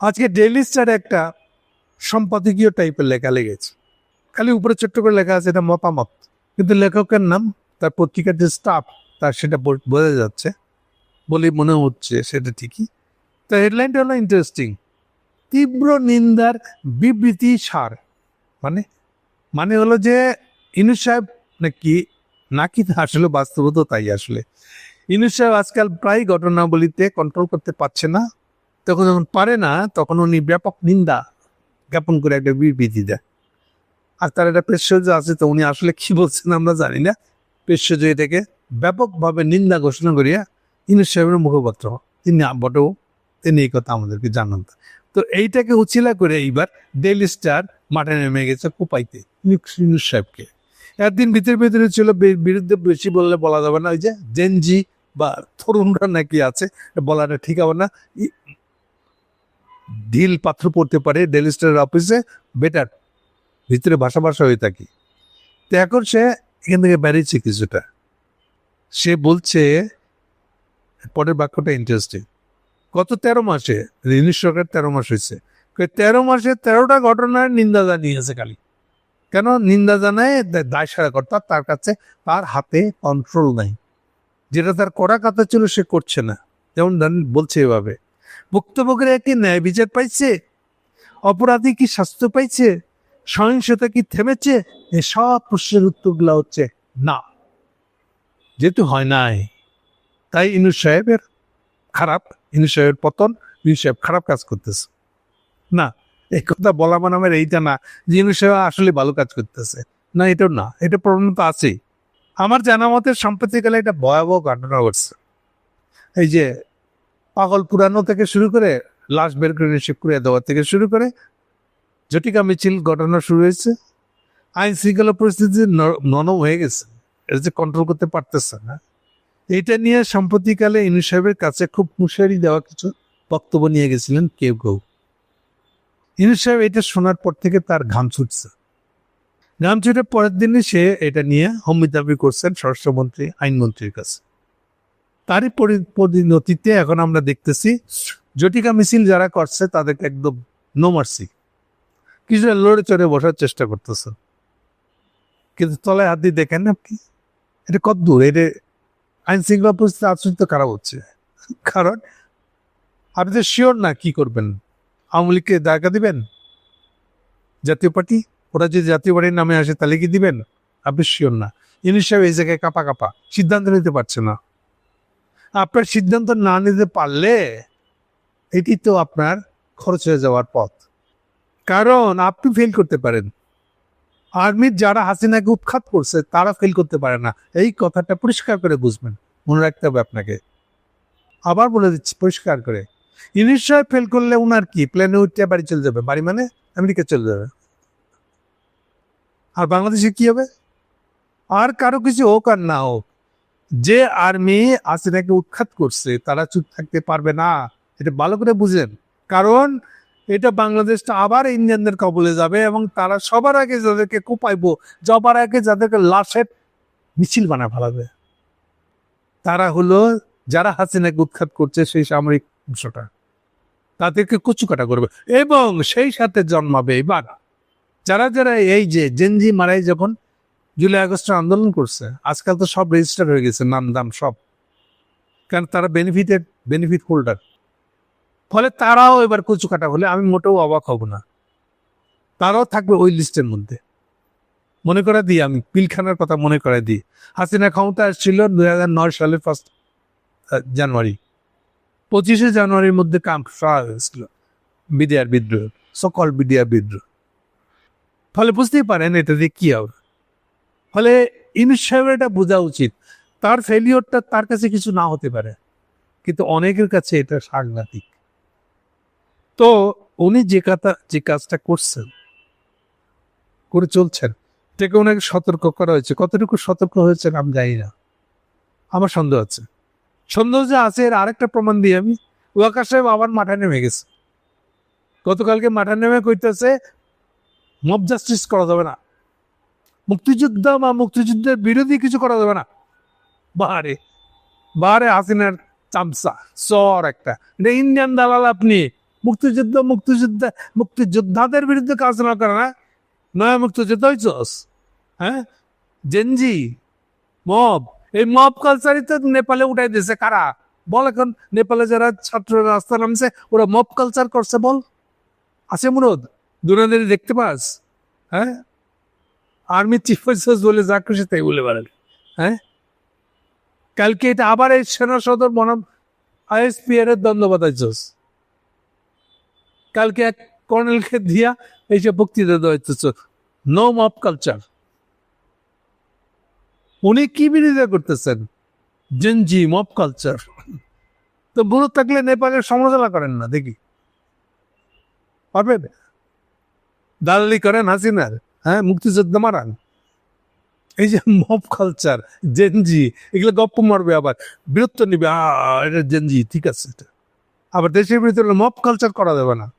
আজকে daily star একটা সম্পাদকীয় টাইপের লেখা লেগেছে। খালি উপরে ছোট্ট করে লেখা আছে, এটা মতামত। কিন্তু লেখকের নাম, তার পত্রিকার যে স্টাফ তার সেটা বোঝা যাচ্ছে। বলে মনে হচ্ছে সেটা ঠিকই। তো হেডলাইনটা হলো ইন্টারেস্টিং তীব্র নিন্দার বিবৃতি সার। মানে মানে হলো যে, ইনু সাহেব নাকি নাকি আসলে বাস্তবতা তাই আসলে। ইনুস সাহেব আজকাল প্রায় ঘটনাবলিতে কন্ট্রোল করতে পারছে না। তখন যখন পারে না, তখন উনি ব্যাপক নিন্দা জ্ঞাপন করে একটা বিবৃতি দেয়। আর তার একটা পেশজ আছে, তো উনি আসলে কি বলছেন আমরা জানি না। পেশজ এটাকে ব্যাপকভাবে নিন্দা ঘোষণা করিয়া ইনুস সাহেবের মুখপাত্র, তিনি বটেও তিনি এই কথা আমাদেরকে জানান। তো এইটাকে উচিলা করে এইবার ডেইলি স্টার মাঠে নেমে গেছে কোপাইতে, ইনুস সাহেবকে। একদিন ভিতরে ভিতরে ছিল বিরুদ্ধে বেশি বললে বলা যাবে না, ওই যে জেনজি বা তরুণরা নাকি আছে, বলাটা ঠিক হবে না। ই- পাত্র পড়তে পারে ডেলি স্টারের অফিসে বেটার ভিতরে ভাষা ভাষা হয়ে থাকি। তো এখন সে এখান থেকে বেরিয়েছে কিছুটা। সে বলছে, পরের বাক্যটা ইন্টারেস্টিং গত তেরো মাসে, রিনিশ সরকার তেরো মাস হয়েছে। তেরো মাসে তেরোটা ঘটনার নিন্দা জানিয়েছে খালি। কেন? নিন্দা জানায় দায় সারা কর্তা, তার কাছে তার হাতে কন্ট্রোল নাই। যেটা তার করা কথা ছিল সে করছে না। যেমন বলছে এভাবে ভুক্তভোগীরা কি ন্যায় বিচার পাইছে? অপরাধী কি শাস্তি পাইছে? সহিংসতা কি থেমেছে? এই সব প্রশ্নের উত্তরগুলো হচ্ছে না। যেহেতু হয় নাই, তাই ইনু সাহেবের খারাপ ইনু সাহেবের পতন ইনু সাহেব খারাপ কাজ করতেছে। না, এই কথা বলা মানে আমার এইটা না যে ইনু সাহেব আসলে ভালো কাজ করতেছে। না, এটাও না, এটা প্রবলেম তো আছেই। আমার জানা মতে সাম্প্রতিককালে এটা ভয়াবহ ঘটনা ঘটছে। এই যে পাগল পুরানো থেকে শুরু করে লাশ বের করে রিসিভ করে দেওয়া থেকে শুরু করে জটিকা মিছিল ঘটনা শুরু হয়েছে। আইন শৃঙ্খলা পরিস্থিতি ন- নরম হয়ে গেছে। এটা যে কন্ট্রোল করতে পারতেছে না। এটা নিয়ে সাম্প্রতিককালে ইনু সাহেবের কাছে খুব হুঁশিয়ারি দেওয়া কিছু বক্তব্য নিয়ে গেছিলেন কেউ কেউ। ইনু সাহেব এটা শোনার পর থেকে তার ঘাম ছুটছে। ঘাম ছুটে পরের দিনই সে এটা নিয়ে হমি দাবি করছেন স্বরাষ্ট্রমন্ত্রী, আইনমন্ত্রীর কাছে। তারই পরিণতিতে এখন আমরা দেখতেছি জটিকা মিছিল যারা করছে তাদেরকে একদম নো মার্সি কিছুটা লড়ে চড়ে বসার চেষ্টা করতেছে। কিন্তু তলায় হাত দিয়ে দেখেন আপনি? এটা কত দূর? এটা আইন শৃঙ্খলা পরিস্থিতি আচরিত খারাপ হচ্ছে। কারণ আপনি তো শিওর না কি করবেন? আওয়ামী লীগকে দায়কা দিবেন? জাতীয় পার্টি? ওরা যদি জাতীয় পার্টির নামে আসে তাহলে কি দিবেন? আপনি শিওর না। ইনিশ এই জায়গায় কাপা কাপা। সিদ্ধান্ত নিতে পারছে না। আপনার সিদ্ধান্ত না নিতে পারলে এটি তো আপনার খরচ হয়ে যাওয়ার পথ। কারণ আপনি ফেল করতে পারেন। আর্মির যারা হাসিনাকে উৎখাত করছে, তারা ফেল করতে পারে না। এই কথাটা পরিষ্কার করে বুঝবেন। মনে রাখতে হবে আপনাকে। আবার বলে দিচ্ছি, পরিষ্কার করে। ইনিশ সাহেব ফেল করলে উনার কি? প্লেনে উঠতে বাড়ি চলে যাবে। বাড়ি মানে? আমেরিকা চলে যাবে। আর বাংলাদেশে কি হবে? আর কারও কিছু হোক আর না হোক। যে আর্মি হাসিনাকে উৎখাত করছে, তারা চুপ থাকতে পারবে না। এটা ভালো করে বুঝেন। কারণ এটা বাংলাদেশটা আবার ইন্ডিয়ানদের কবলে যাবে এবং তারা সবার আগে যাদেরকে কোপাইবো যাবার আগে যাদেরকে লাশের মিছিল বানা ফেলাবে, তারা হলো যারা হাসিনাকে উৎখাত করছে সেই সামরিক অংশটা। তাদেরকে কচুকাটা করবে এবং সেই সাথে জন্মাবে এবার। যারা যারা এই যে জেনজি মারাই যখন জুলাই, আগস্টের আন্দোলন করছে। আজকাল তো সব রেজিস্টার হয়ে গেছে, নাম, দাম, সব। কারণ তারা বেনিফিটেড বেনিফিট হোল্ডার ফলে তারাও এবার কচু কাটা হলে আমি মোটেও অবাক হব না। তারাও থাকবে ওই লিস্টের মধ্যে। মনে করে দিই, আমি পিলখানার কথা মনে করে দিই। হাসিনা ক্ষমতা আসছিল দুই হাজার নয় সালের ফার্স্ট জানুয়ারি। পঁচিশে জানুয়ারির মধ্যে কাম হয়েছিল। বিডিআর বিদ্রোহ সকল বিডিআর বিদ্রোহ। ফলে বুঝতেই পারেন এটা দিয়ে কি হবে। ফলে ইনুস সাহেবের এটা বোঝা উচিত। তার ফেলিওরটা তার কাছে কিছু না হতে পারে। কিন্তু অনেকের কাছে এটা সাংঘাতিক। তো উনি যে কথা যে কাজটা করছেন, করে চলছেন, এটাকে ওনাকে সতর্ক করা হয়েছে। কতটুকু সতর্ক হয়েছেন আমি জানি না। আমার সন্দেহ আছে। সন্দেহ যে আছে এর আরেকটা প্রমাণ দিই আমি। ওয়াকা সাহেব আবার মাঠে নেমে গেছে। গতকালকে মাঠে নেমে কইতেছে, মব জাস্টিস করা যাবে না। মুক্তিযুদ্ধ বা মুক্তিযুদ্ধের বিরোধী কিছু করা যাবে না। বাহারে বাহারে হাসিনার চামচা, চর একটা। এটা ইন্ডিয়ান দালাল আপনি, মুক্তিযুদ্ধ মুক্তিযুদ্ধ, মুক্তিযোদ্ধাদের বিরুদ্ধে কাজ না করে না নয়া মুক্তিযুদ্ধ হয়েছস হ্যাঁ? জেনজি মব এই মব কালচারই তো নেপালে উঠাই দিয়েছে কারা? বল এখন, নেপালে যারা ছাত্র রাস্তা নামছে, ওরা মব কালচার করছে, বল। আছে মুরদ দুনাদের দেখতে পাস হ্যাঁ? আর্মি চিফ বলে যা খুশি তাই বলে বেড়াল। হ্যাঁ? কালকে এটা আবার এই সেনা সদর বনাম আইএসপিআর এর দ্বন্দ্ব বাতাইছস কালকে এক কর্নেলকে দিয়া এইসব বক্তৃতা দেওয়া নো মব কালচার উনি কি বিরোধিতা করতেছেন? জেনজি মব কালচার তো বুড়ো থাকলে নেপালের সমালোচনা করেন না, দেখি। পারবেন? দালালি করেন হাসিনার। মুক্তিযুদ্ধ মারান। এই যে মব কালচার জেনজি এগুলো গপ্প মারবে আবার বিরক্ত নিবে এটা জেনজি ঠিক আছে এটা। আবার দেশের ভিতরে মব কালচার করা যাবে না।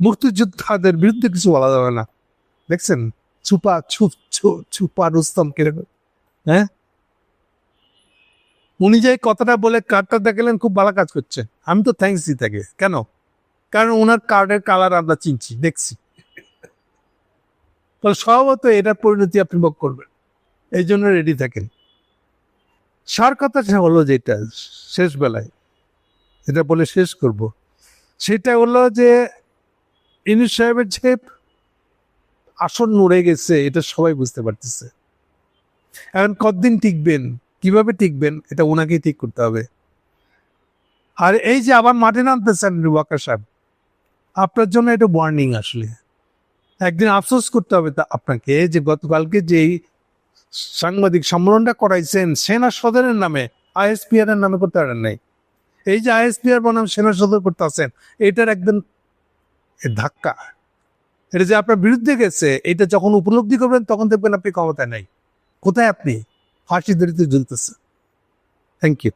মুক্তিযোদ্ধাদের বিরুদ্ধে কিছু বলা যাবে না। দেখছেন? ছুপা, ছুপ, ছু- চুপা রুস্তম কীরকম হ্যাঁ? উনি যে কথাটা বলে কার্ডটা দেখালেন, খুব ভালো কাজ করছে। আমি তো থ্যাঙ্কস দিই তাকে। কেন? কারণ ওনার কার্ডের কালার আমরা চিনছি, দেখছি। তাহলে স্বভাবত এটার পরিণতি আপনি ভোগ করবেন। এই জন্য রেডি থাকেন। সার কথাটা হলো যেটা, শেষ বেলায়। এটা বলে শেষ করব। সেটা হলো যে, ইনুস সাহেবের যে আসন নড়ে গেছে, এটা সবাই বুঝতে পারতেছে। এখন কতদিন টিকবেন, কীভাবে টিকবেন, এটা ওনাকেই ঠিক করতে হবে। আর এই যে আবার মাঠে নামতেছেন ওয়াকার সাহেব, আপনার জন্য এটা ওয়ার্নিং আসলে। একদিন আফসোস করতে হবে। তা আপনাকে যে গতকালকে যেই সাংবাদিক সম্মেলনটা করাইছেন, সেনা সদরের নামে, আইএসপিআর এর নামে করতে পারেন নাই। এই যে আইএসপিআর বনাম সেনা সদর করতে আছেন, এটার একদম ধাক্কা। এটা যে আপনার বিরুদ্ধে গেছে, এটা যখন উপলব্ধি করবেন, তখন দেখবেন আপনি ক্ষমতায় নাই। কোথায় আপনি? ফাঁসি দড়িতে ঝুলতেছে। Thank you